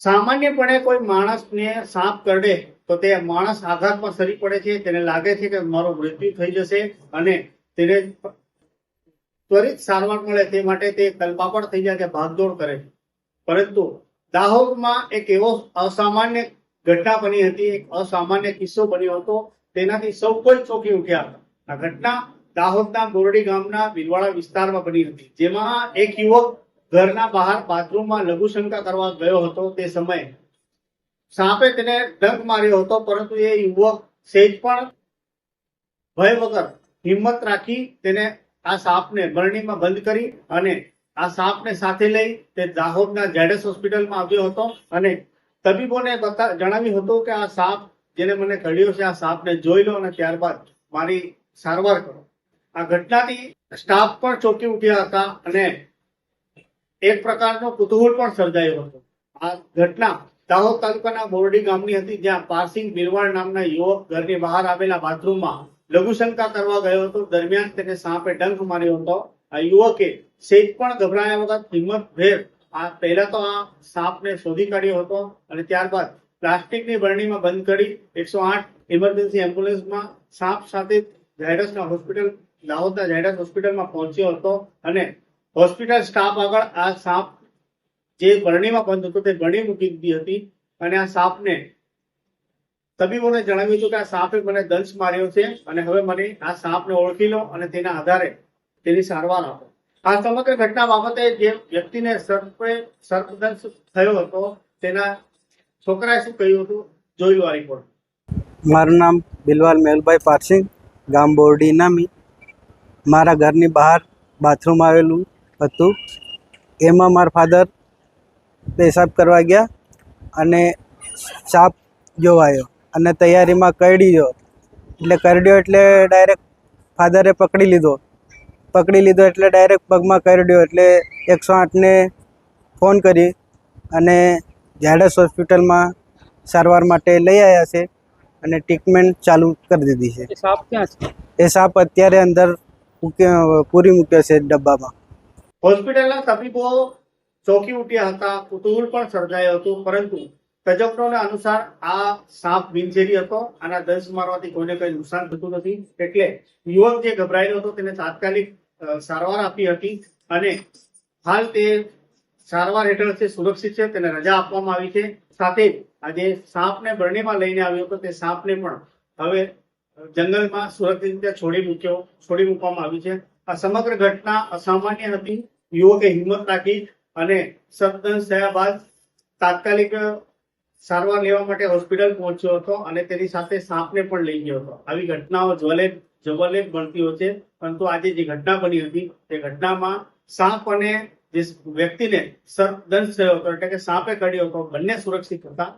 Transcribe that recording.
સામાન્યપણે કોઈ માણસને સાપ કરડે, તો તે માણસ આઘાતમાં સરી પડે છે, તેને લાગે છે કે મારો મૃત્યુ થઈ જશે અને તેને ત્વરિત સારવાર મળે તે માટે તે કલ્પાપડ થઈ જાય કે ભાગદોડ કરે છે. પરંતુ દાહોદમાં એક એવો અસામાન્ય ઘટના બની હતી, એક અસામાન્ય કિસ્સો બન્યો હતો. તેનાથી સૌ કોઈ ચોકી ઉઠ્યા હતા. આ ઘટના દાહોદના ગોરડી ગામના બિલવાડા વિસ્તારમાં બની હતી, જેમાં એક યુવક ઘરના બહાર બાથરૂમમાં લઘુશંકા કરવા ગયો હતો તે સમયે. સાપે તેને ડંક માર્યો હતો, પરંતુ એ યુવક સેજ પણ ભય વગર હિંમત રાખી તેને આ સાપને બરણીમાં બંધ કરી અને આ સાપને સાથે લઈ તે દાહોદના જેડેસ હોસ્પિટલમાં આવ્યો હતો અને તબીબોને બતા જણાવ્યું હતું કે આ સાપ જેને મને કઢ્યો છે, આ સાપને જોઈ લો અને ત્યારબાદ મારી સારવાર કરો. આ ઘટનાથી સ્ટાફ પણ ચોંકી ઉઠ્યા હતા અને એક પ્રકારનો કુતૂહલ પણ સર્જાયો હતો. આ ઘટના દાહોદ તાલુકાના બોરડી ગામની હતી, જ્યાં પારસિંગ બિરવાળ નામના યુવક ઘરની બહાર આવેલા બાથરૂમમાં લઘુશંકા કરવા ગયો હતો. દરમિયાન તેને સાપે ડંખ માર્યો હતો. આ યુવકે સેજ પણ ગભરાયા વગર હિંમત ભેર આ પહેલા તો આ સાપને શોધી કાઢ્યો હતો અને ત્યારબાદ પ્લાસ્ટિકની બરણીમાં બંધ કરી એકસો આઠ ઇમરજન્સી એમ્બ્યુલન્સમાં સાપ સાથે ઝાયડસના હોસ્પિટલ દાહોદના ઝાયડસ હોસ્પિટલમાં પહોંચ્યો હતો અને હોસ્પિટલ સ્ટાફ આગળ આ સાપ જે ગરણીમાં બંધ હતો તે ગરણી મૂકી દીધી હતી અને આ સાપને તબીબોને જણાવ્યું હતું કે આ સાપે મને દંશ માર્યો છે અને હવે મને આ સાપને ઓળખી લો અને તેના આધારે તેની સારવાર આપો. આ સમગ્ર ઘટના બાબતે જે વ્યક્તિને સર્પે સર્પદંશ થયો હતો તેના છોકરાએ શું કહ્યું હતું? જોયું આ રિપોર્ટ મારું નામ બિલવાલ મેલભાઈ પારસિંગ ગામ બોરડી નામી મારા ઘરની બહાર બાથરૂમ આવેલું. હતું. એમાં મારા ફાધર પેશાબ કરવા ગયા અને સાપ જોવાયો અને તૈયારીમાં કરડી ગયો. એટલે કરડ્યો એટલે ડાયરેક્ટ ફાધરે પકડી લીધો. પકડી લીધો એટલે ડાયરેક્ટ પગમાં કરડ્યો એટલે એકસો આઠને ફોન કરી અને ઝાડસ હોસ્પિટલમાં સારવાર માટે લઈ આવ્યા છે અને ટ્રીટમેન્ટ ચાલુ કરી દીધી છે. એ સાપ ક્યાં છે? એ સાપ અત્યારે અંદર પૂરી મૂક્યો છે ડબ્બામાં. હોસ્પિટલના તબીબો ચોકી ઉઠ્યા હતા, કુતૂહલ પણ સર્જાયો હતું, પરંતુ તજજ્ઞોના અનુસાર આ સાપ બિનઝેરી હતો આના દંશ મારવાથી કોઈને કોઈ નુકસાન થતું નથી. એટલે યુવક જે ગભરાયેલો હતો તેને તાત્કાલિક સારવાર આપી હતી અને હાલ તે સારવાર હેઠળ છે, સુરક્ષિત છે, તેને રજા આપવામાં આવી છે. સાથે જ આ સાપને બરણીમાં લઈને આવ્યો હતો, તે સાપને પણ હવે જંગલમાં સુરક્ષિત રીતે છોડી મૂક્યો, છોડી મૂકવામાં આવ્યું છે. આ સમગ્ર ઘટના અસામાન્ય હતી. યુવકે હિંમત રાખી અને સદંશ થયા બાદ તાત્કાલિક સારવાર લેવા માટે હોસ્પિટલ પહોંચ્યો હતો અને તેની સાથે સાપને પણ લઈ ગયો હતો. આવી ઘટનાઓ જ્વલે જવલેક બનતી હોય છે. પરંતુ આજે જે ઘટના બની હતી, તે ઘટનામાં સાપ અને જે વ્યક્તિને સદંશ થયો હતો, એટલે કે સાપે કર્યો હતો, બંને સુરક્ષિત હતા.